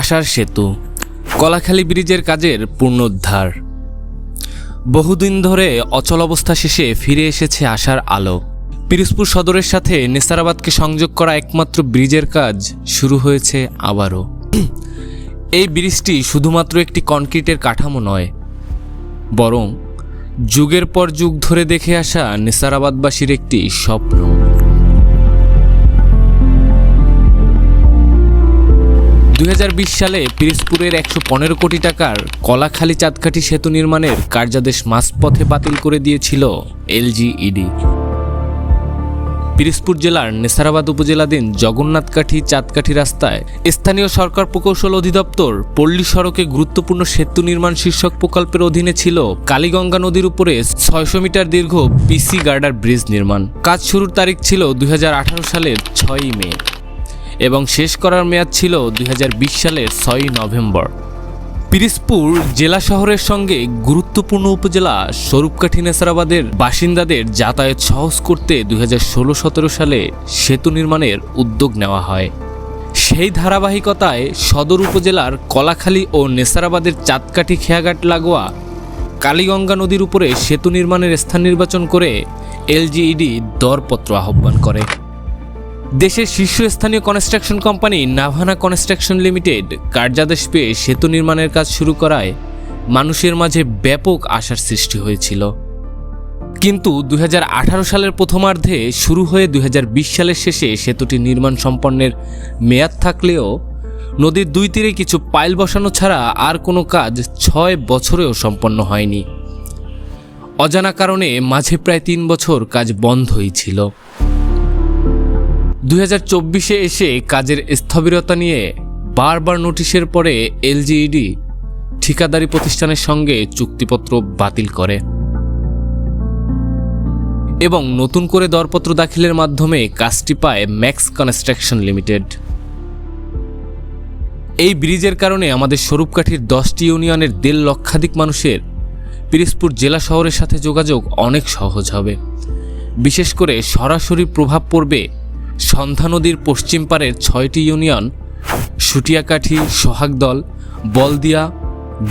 আশার সেতু, কলাখালী ব্রিজের কাজের পুনরুদ্ধার বহুদিন ধরে অচল অবস্থা শেষে ফিরে এসেছে আশার আলো। পিরোজপুর সদরের সাথে নেসারাবাদকে সংযোগ করা একমাত্র ব্রিজের কাজ শুরু হয়েছে আবারও। এই ব্রিজটি শুধুমাত্র একটি কনক্রিটের কাঠামো নয়, বরং যুগের পর যুগ ধরে দেখে আসা নেসারাবাদবাসীর একটি স্বপ্ন। দুই হাজার বিশ সালে পিরিজপুরের একশো পনেরো কোটি টাকার কলাখালী চাঁদকাঠি সেতু নির্মাণের কার্যাদেশ মাঝপথে বাতিল করে দিয়েছিল এলজিইডি পিরিজপুর জেলার নেসারাবাদ উপজেলাধীন জগন্নাথকাঠি চাঁদকাঠি রাস্তায় স্থানীয় সরকার প্রকৌশল অধিদপ্তর পল্লী সড়কে গুরুত্বপূর্ণ সেতু নির্মাণ শীর্ষক প্রকল্পের অধীনে ছিল কালীগঙ্গা নদীর উপরে ছয়শো মিটার দীর্ঘ পিসি গার্ডার ব্রিজ নির্মাণ। কাজ শুরুর তারিখ ছিল দুই হাজার আঠারো সালের ছয়ই মে। এবং শেষ করার মেয়াদ ছিল দুই হাজার বিশ সালের ছয়ই নভেম্বর। পিরিজপুর জেলা শহরের সঙ্গে গুরুত্বপূর্ণ উপজেলা স্বরূপকাঠি নেসারাবাদের বাসিন্দাদের যাতায়াত সহজ করতে দুই হাজার সালে সেতু নির্মাণের উদ্যোগ নেওয়া হয়। সেই ধারাবাহিকতায় সদর উপজেলার কলাখালী ও নেসারাবাদের চাঁদকাঠি খেয়াঘাট লাগোয়া কালীগঙ্গা নদীর উপরে সেতু নির্মাণের স্থান নির্বাচন করে এলজিইডি দরপত্র আহ্বান করে। দেশের শীর্ষস্থানীয় construction company Navana construction limited কার্যাদেশ পেয়ে সেতু নির্মাণের কাজ শুরু করায় মানুষের মাঝে ব্যাপক আশার সৃষ্টি হয়েছিল। কিন্তু দু হাজার আঠারো সালের প্রথমার্ধে শুরু হয়ে দুই হাজার বিশ সালের শেষে সেতুটি নির্মাণ সম্পন্নের মেয়াদ থাকলেও নদীর দুই তীরে কিছু পাইল বসানো ছাড়া আর কোনো কাজ ছয় বছরেও সম্পন্ন হয়নি। অজানা কারণে মাঝে প্রায় তিন বছর কাজ বন্ধই ছিল। দুই এসে কাজের স্থবিরতা নিয়ে বারবার নোটিশের পরে এলজিইডি ঠিকাদারি প্রতিষ্ঠানের সঙ্গে চুক্তিপত্র বাতিল করে। এবং নতুন করে দরপত্র দাখিলের মাধ্যমে কাজটি পায় ম্যাক্স কনস্ট্রাকশন লিমিটেড। এই ব্রিজের কারণে আমাদের স্বরূপকাঠির দশটি ইউনিয়নের দেড় লক্ষাধিক মানুষের পিরিজপুর জেলা শহরের সাথে যোগাযোগ অনেক সহজ হবে। বিশেষ করে সরাসরি প্রভাব পড়বে সন্ধ্যা নদীর পশ্চিম পারের ছয়টি ইউনিয়ন, সুটিয়াকাঠি সোহাগদল বলদিয়া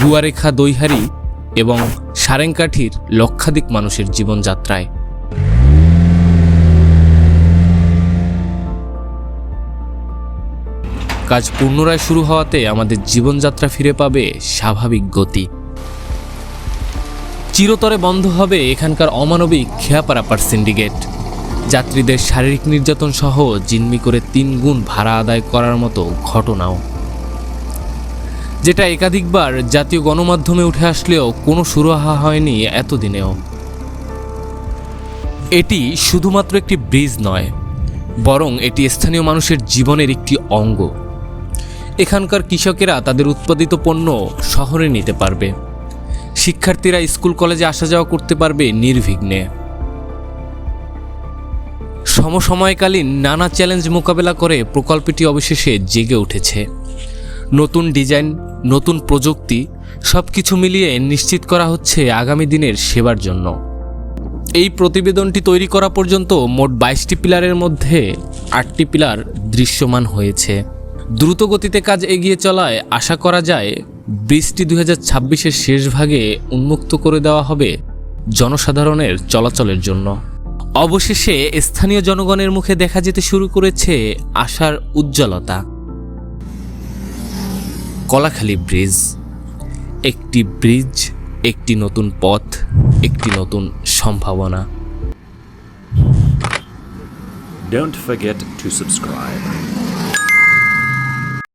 গুয়ারেখা দৈহারি এবং সারেংকাঠির লক্ষাধিক মানুষের জীবনযাত্রায়। কাজ পুনরায় শুরু হওয়াতে আমাদের জীবনযাত্রা ফিরে পাবে স্বাভাবিক গতি। চিরতরে বন্ধ হবে এখানকার অমানবিক খেয়াপারাপার সিন্ডিকেট। যাত্রীদের শারীরিক নির্যাতন সহ জিম্মি করে তিন গুণ ভাড়া আদায় করার মতো ঘটনাও। যেটা একাধিকবার জাতীয় গণমাধ্যমে উঠে আসলেও কোনো সুরাহা হয়নি এতদিনেও। এটি শুধুমাত্র একটি ব্রিজ নয়, বরং এটি স্থানীয় মানুষের জীবনের একটি অঙ্গ। এখানকার কৃষকেরা তাদের উৎপাদিত পণ্য শহরে নিতে পারবে। শিক্ষার্থীরা স্কুল কলেজে আসা যাওয়া করতে পারবে নির্বিঘ্নে। সমসময়কালীন নানা চ্যালেঞ্জ মোকাবেলা করে প্রকল্পটি অবশেষে জেগে উঠেছে। নতুন ডিজাইন, নতুন প্রযুক্তি সব কিছু মিলিয়ে নিশ্চিত করা হচ্ছে আগামী দিনের সেবার জন্য। এই প্রতিবেদনটি তৈরি করা পর্যন্ত মোট বাইশটি পিলারের মধ্যে আটটি পিলার দৃশ্যমান হয়েছে। দ্রুত গতিতে কাজ এগিয়ে চলায় আশা করা যায় ব্রিজটি দু হাজার শেষ ভাগে উন্মুক্ত করে দেওয়া হবে জনসাধারণের চলাচলের জন্য। অবশেষে স্থানীয় জনগণের মুখে দেখা যেতে শুরু করেছে আশার উজ্জ্বলতা। কলাখালী ব্রিজ। একটি ব্রিজ, একটি নতুন পথ, একটি নতুন সম্ভাবনা। Don't forget to subscribe.